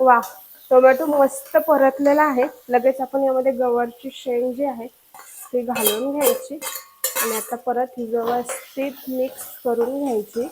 वा. टोमॅटो मस्त परतलेला आहे. लगेच आपण यामध्ये गवारची शेंग जी आहे ती घालून घ्यायची. आणि आता परत ही व्यवस्थित मिक्स करून घ्यायची.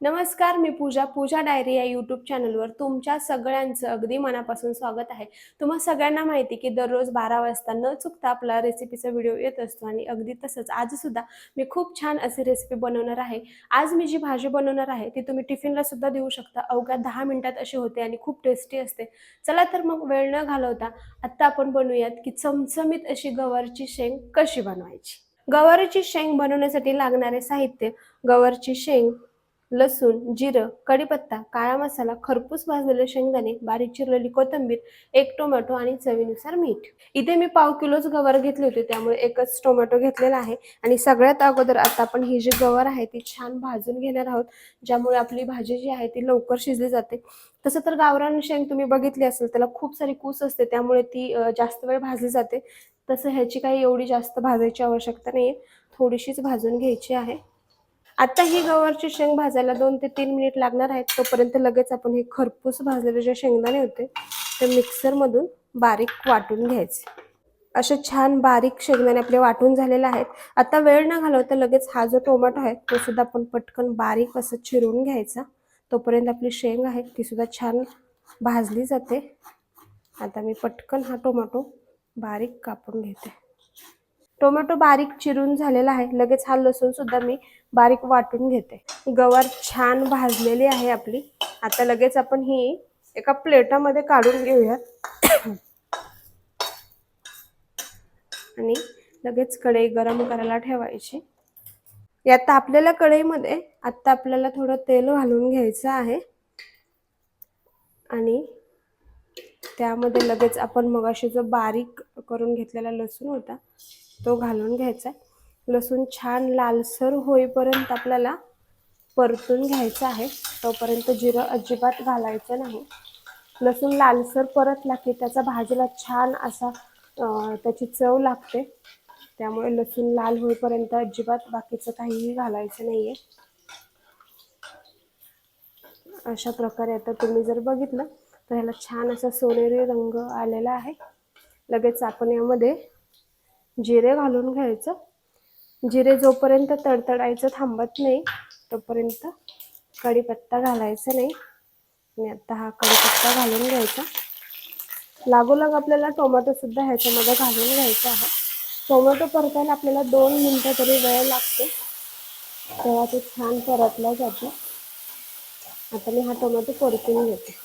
नमस्कार मी पूजा पूजा डायरी या यूट्यूब चॅनलवर तुमच्या सगळ्यांचं अगदी मनापासून स्वागत आहे. तुम्हा सगळ्यांना माहिती की दररोज बारा वाजता न चुकता आपला रेसिपीचा व्हिडिओ येत असतो आणि अगदी तसंच आजसुद्धा मी खूप छान अशी रेसिपी बनवणार आहे. आज मी जी भाजी बनवणार आहे ती तुम्ही टिफिनला सुद्धा देऊ शकता. अवघ्या दहा मिनिटात अशी होते आणि खूप टेस्टी असते. चला तर मग वेळ न घालवता आत्ता आपण बनवूयात की चमचमीत अशी गवारची शेंग कशी बनवायची? गवारीची शेंग बनवण्यासाठी लागणारे साहित्य गवारची शेंग लसूण जिरं कढीपत्ता काळा मसाला खरपूस भाजलेले शेंगदाणे बारीक चिरलेली कोथिंबीर एक टोमॅटो आणि चवीनुसार मीठ. इथे मी पाव किलोच गवार घेतले होते त्यामुळे एकच टोमॅटो घेतलेला आहे. आणि सगळ्यात अगोदर आता आपण ही जी गवार आहे ती छान भाजून घेणार आहोत. ज्यामुळे आपली भाजी जी आहे ती लवकर शिजली जाते. तसं तर गावरान शेंग तुम्ही बघितली असेल त्याला खूप सारी कूस असते त्यामुळे ती जास्त वेळ भाजली जाते. तसं ह्याची काही एवढी जास्त भाजायची आवश्यकता नाही थोडीशीच भाजून घ्यायची आहे. आता ही गवारची शेंग भाजायला दोन ते तीन मिनिट लागणार आहेत. तोपर्यंत लगेच आपण हे खरपूस भाजलेले जे शेंगदाणे होते ते मिक्सरमधून बारीक वाटून घ्यायचे. असे छान बारीक शेंगदाणे आपले वाटून झालेले आहेत. आता वेळ न घालवता लगेच हा जो टोमॅटो आहे तो सुद्धा आपण पटकन बारीक असं चिरून घ्यायचा. तोपर्यंत आपली शेंग आहे ती सुद्धा छान भाजली जाते. आता मी पटकन हा टोमॅटो बारीक कापून घेते. टोमॅटो बारीक चिरून झालेला आहे. लगेच हा लसूण सुद्धा मी बारीक वाटून घेते. गवार छान भाजलेली आहे आपली. आता लगेच आपण ही एका प्लेटामध्ये काढून घेऊयात. आणि लगेच कढई गरम करायला ठेवायची. यात आपल्याला कढईमध्ये आत्ता आपल्याला थोडं तेल घालून घ्यायचं आहे. आणि त्यामध्ये लगेच आपण मगाशी जो बारीक करून घेतलेला लसूण होता तो घालून घ्यायचा लसूण छान लालसर होईपर्यंत आपल्याला परतून घ्यायचं आहे. तोपर्यंत जिरं अजिबात घालायचं नाही. लसूण लालसर परतला की त्याचा भाजीला छान असा त्याची चव लागते. त्यामुळे लसूण लाल होईपर्यंत अजिबात बाकीचं काहीही घालायचं नाहीये. अशा प्रकारे आता तुम्ही जर बघितलं तर ह्याला छान असा सोनेरी रंग आलेला आहे. लगेच आपण यामध्ये जिरे घालून घ्यायचं. जिरे जोपर्यंत तडतडायचं थांबत नाही तोपर्यंत कढीपत्ता घालायचा नाही. आणि आता हा कढीपत्ता घालून घ्यायचा. लागोलाग आपल्याला टोमॅटो सुद्धा ह्याच्यामध्ये घालून घ्यायचा आहे. टोमॅटो परतायला आपल्याला दोन मिनटं तरी वेळ लागते. तेव्हा तो छान परतला जातो. आता मी हा टोमॅटो परतून घेते.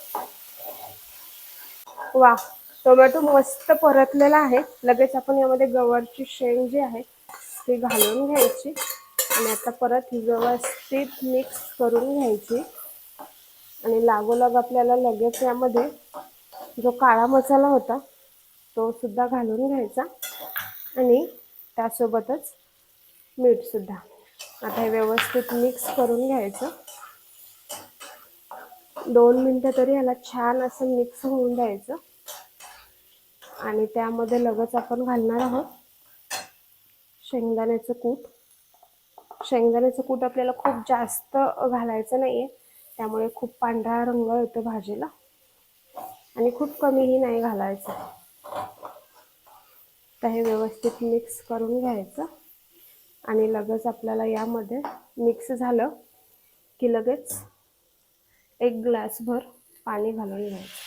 वा टोमॅटो मस्त परतलेला आहे. लगेच आपण यामध्ये गवारची शेंग जी आहे ती घालून घ्यायची. आणि आता परत ही व्यवस्थित मिक्स करून घ्यायची. आणि लागोलाग आपल्याला लगेच यामध्ये जो काळा मसाला होता तो सुद्धा घालून घ्यायचा. आणि त्यासोबतच मीठ सुद्धा. आता हे व्यवस्थित मिक्स करून घ्यायचं. दोन मिनटं तरी ह्याला छान असं मिक्स होऊन द्यायचं. आणि त्यामध्ये लगेच आपण घालणार आहोत शेंगदाण्याचं कूट. शेंगदाण्याचं कूट आपल्याला खूप जास्त घालायचं नाही आहे त्यामुळे खूप पांढरा रंग येतो भाजीला. आणि खूप कमीही नाही घालायचं. तर हे व्यवस्थित मिक्स करून घ्यायचं. आणि लगेच आपल्याला यामध्ये मिक्स झालं की लगेच एक ग्लासभर पाणी घालून घ्यायचं.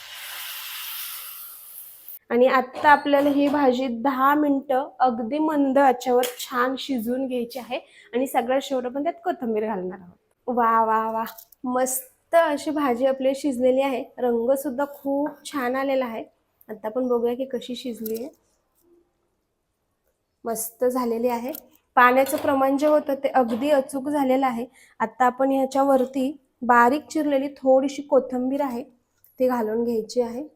आणि आत्ता आपल्याला ही भाजी दहा मिनटं अगदी मंद याच्यावर छान शिजवून घ्यायची आहे. आणि सगळ्यात शेवट पण त्यात कोथिंबीर घालणार आहोत. वा वा वा. मस्त अशी भाजी आपली शिजलेली आहे. रंग सुद्धा खूप छान आलेला आहे. आता आपण बघूया की कशी शिजली आहे. मस्त झालेली आहे. पाण्याचं प्रमाण जे होतं ते अगदी अचूक झालेलं आहे. आता आपण ह्याच्यावरती बारीक चिरलेली थोडीशी कोथिंबीर आहे. ती घालून घ्यायची आहे.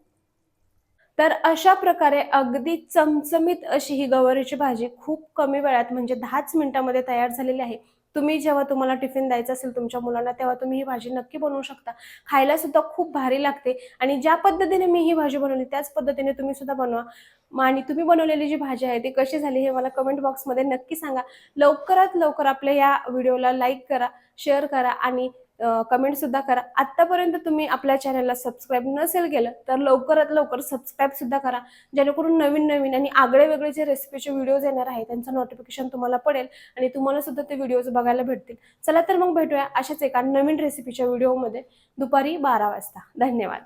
तर अशा प्रकारे अगदी चमचमीत अशी ही गवारीची भाजी खूप कमी वेळात म्हणजे दहाच मिनिटामध्ये तयार झालेली आहे. तुम्ही जेव्हा तुम्हाला टिफिन द्यायचं असेल तुमच्या मुलांना तेव्हा तुम्ही ही भाजी नक्की बनवू शकता. खायला सुद्धा खूप भारी लागते आणि ज्या पद्धतीने मी ही भाजी बनवली त्याच पद्धतीने तुम्ही सुद्धा बनवा. आणि तुम्ही बनवलेली जी भाजी आहे ती कशी झाली हे मला कमेंट बॉक्समध्ये नक्की सांगा. लवकरात लवकर आपल्या या व्हिडिओला लाईक करा शेअर करा आणि कमेंट सुद्धा करा. आत्तापर्यंत तुम्ही आपल्या चॅनलला सबस्क्राईब नसेल केलं तर लवकरात लवकर सबस्क्राईब सुद्धा करा. जेणेकरून नवीन नवीन आणि आगळे वेगळे जे रेसिपीचे व्हिडिओज येणार आहे त्यांचं नोटिफिकेशन तुम्हाला पडेल आणि तुम्हाला सुद्धा ते व्हिडिओज बघायला भेटतील. चला तर मग भेटूया अशाच एका नवीन रेसिपीच्या व्हिडिओमध्ये दुपारी बारा वाजता. धन्यवाद.